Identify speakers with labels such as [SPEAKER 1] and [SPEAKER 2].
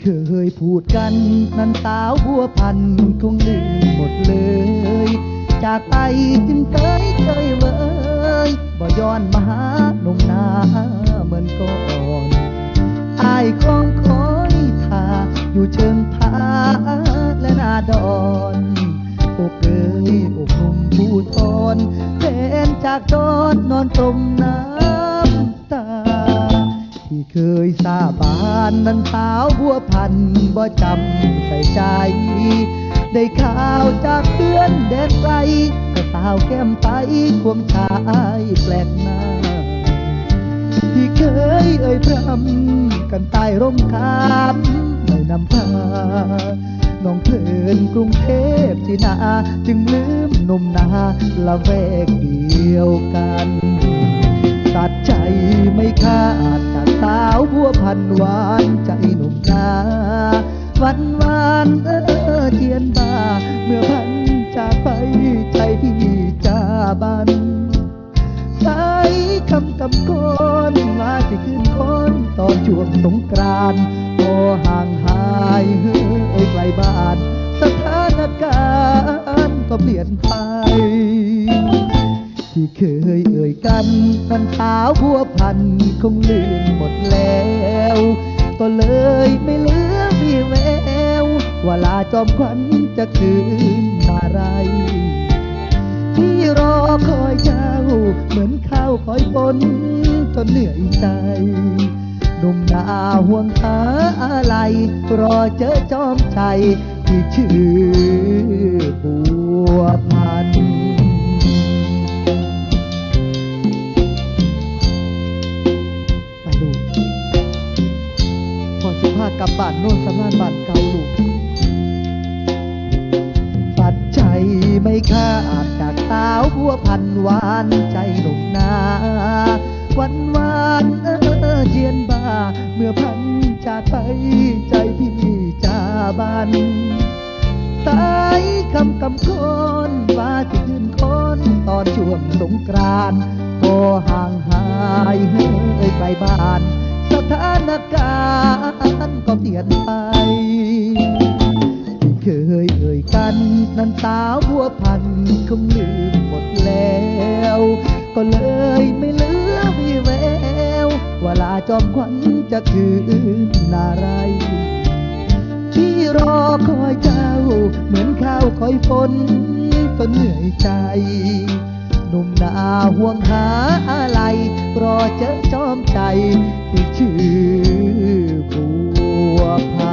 [SPEAKER 1] เคยพูดกัน นั้นสาวบัวพันคงลืมหมดเลย จากไปจึงเคยเคยเวยบ่ย้อนมาหาหนุ่มนาเหมือนก่อนอายคงคอยท่าอยู่เชิงผาและนาดอนโอกเอ้ยอกคุมผู้ทอนแฟนจากดอนนอนจมน้ำตา ที่เคยสาบานนั้นสาวบัวพันบ่จำใส่ใจ ได้ข่าวจากเพื่อนแดนไกลก็สาวแก้มไปควงชายแปลกหน้า ที่เคยเอ่ยพรำกันใต้ร่มคามไม่นำพาน้องเพลินกรุงเทพที่นา จึงลืมนุ่มนาละแวกเดียวกันตัดใจไม่ขาด สาวบัวพันหวานใจหนุ่มนาวันวานเออเทียนบาเมื่อพันจากไปใจพี่จาบันสายคำกำกอนมาที่คืนคนตอนช่วงสงกรานต์พอห่างหายเฮ้ยไกลบ้าน สถานการณ์ก็เปลี่ยนไป ที่เคยเอ่ยกันนันสาวบัวพันคงลืมหมดแล้ว ก็เลยไม่เหลือวีแววว่าลาจอมขวัญจะคืนมาไร ที่รอคอยเจ้า เหมือนข้าวคอยปนจนเหนื่อยใจหนุ่มหน้าห่วงหาอะไร รอเจอจอมใจที่ชื่อ นโน่นสำนานบ้านเก่าลูก ปัดใจไม่ขาดจากสาวบัวพันหวานใจหนุ่มนาวันวานเออเจียนบาเมื่อพันจากไปใจพี่จาบันสายคำกำคนว่าจะคืนคนตอนช่วงสงกรานต์พอห่างหายเฮ้ยไกลบ้าน สถานการณ์ ก็เปลี่ยนไปที่เคยเอ่ยกัน นั้นสาวบัวพันคงลืมหมดแล้ว ก็เลยไม่เหลือวีแววเวลาจอมขวัญจะคืนนาไรที่รอคอยเจ้า เหมือนข้าวคอยฝนจนเหนื่อยใจหนุ่มหนาห่วงหาอะไร รอเจอจอมใจที่ชื่อผู up.